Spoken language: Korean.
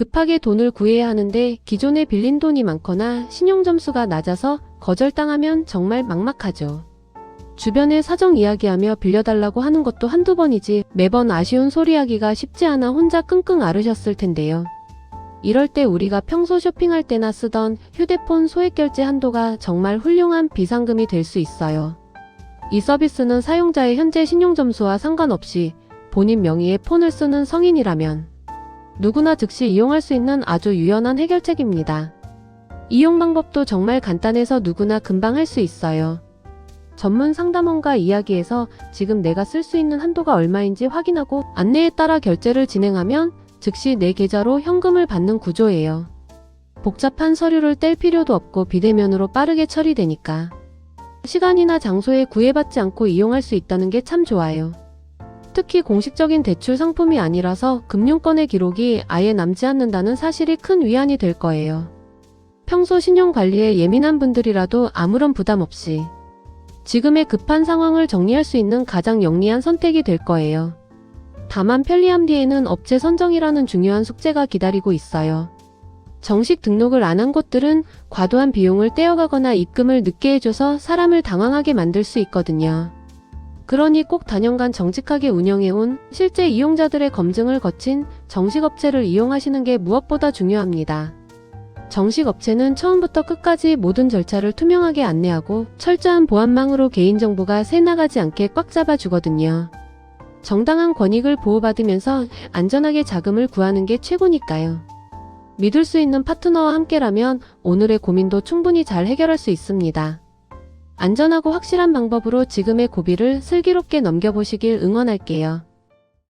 급하게 돈을 구해야 하는데 기존에 빌린 돈이 많거나 신용 점수가 낮아서 거절당하면 정말 막막하죠. 주변에 사정 이야기하며 빌려달라고 하는 것도 한두 번이지 매번 아쉬운 소리하기가 쉽지 않아 혼자 끙끙 앓으셨을 텐데요. 이럴 때 우리가 평소 쇼핑할 때나 쓰던 휴대폰 소액 결제 한도가 정말 훌륭한 비상금이 될 수 있어요. 이 서비스는 사용자의 현재 신용 점수와 상관없이 본인 명의의 폰을 쓰는 성인이라면 누구나 즉시 이용할 수 있는 아주 유연한 해결책입니다. 이용 방법도 정말 간단해서 누구나 금방 할 수 있어요. 전문 상담원과 이야기해서 지금 내가 쓸 수 있는 한도가 얼마인지 확인하고 안내에 따라 결제를 진행하면 즉시 내 계좌로 현금을 받는 구조예요. 복잡한 서류를 뗄 필요도 없고 비대면으로 빠르게 처리되니까 시간이나 장소에 구애받지 않고 이용할 수 있다는 게 참 좋아요. 특히 공식적인 대출 상품이 아니라서 금융권의 기록이 아예 남지 않는다는 사실이 큰 위안이 될 거예요. 평소 신용 관리에 예민한 분들이라도 아무런 부담 없이 지금의 급한 상황을 정리할 수 있는 가장 영리한 선택이 될 거예요. 다만 편리함 뒤에는 업체 선정이라는 중요한 숙제가 기다리고 있어요. 정식 등록을 안 한 곳들은 과도한 비용을 떼어가거나 입금을 늦게 해줘서 사람을 당황하게 만들 수 있거든요. 그러니 꼭 단연간 정직하게 운영해온 실제 이용자들의 검증을 거친 정식 업체를 이용하시는 게 무엇보다 중요합니다. 정식 업체는 처음부터 끝까지 모든 절차를 투명하게 안내하고 철저한 보안망으로 개인정보가 새나가지 않게 꽉 잡아주거든요. 정당한 권익을 보호받으면서 안전하게 자금을 구하는 게 최고니까요. 믿을 수 있는 파트너와 함께라면 오늘의 고민도 충분히 잘 해결할 수 있습니다. 안전하고 확실한 방법으로 지금의 고비를 슬기롭게 넘겨보시길 응원할게요.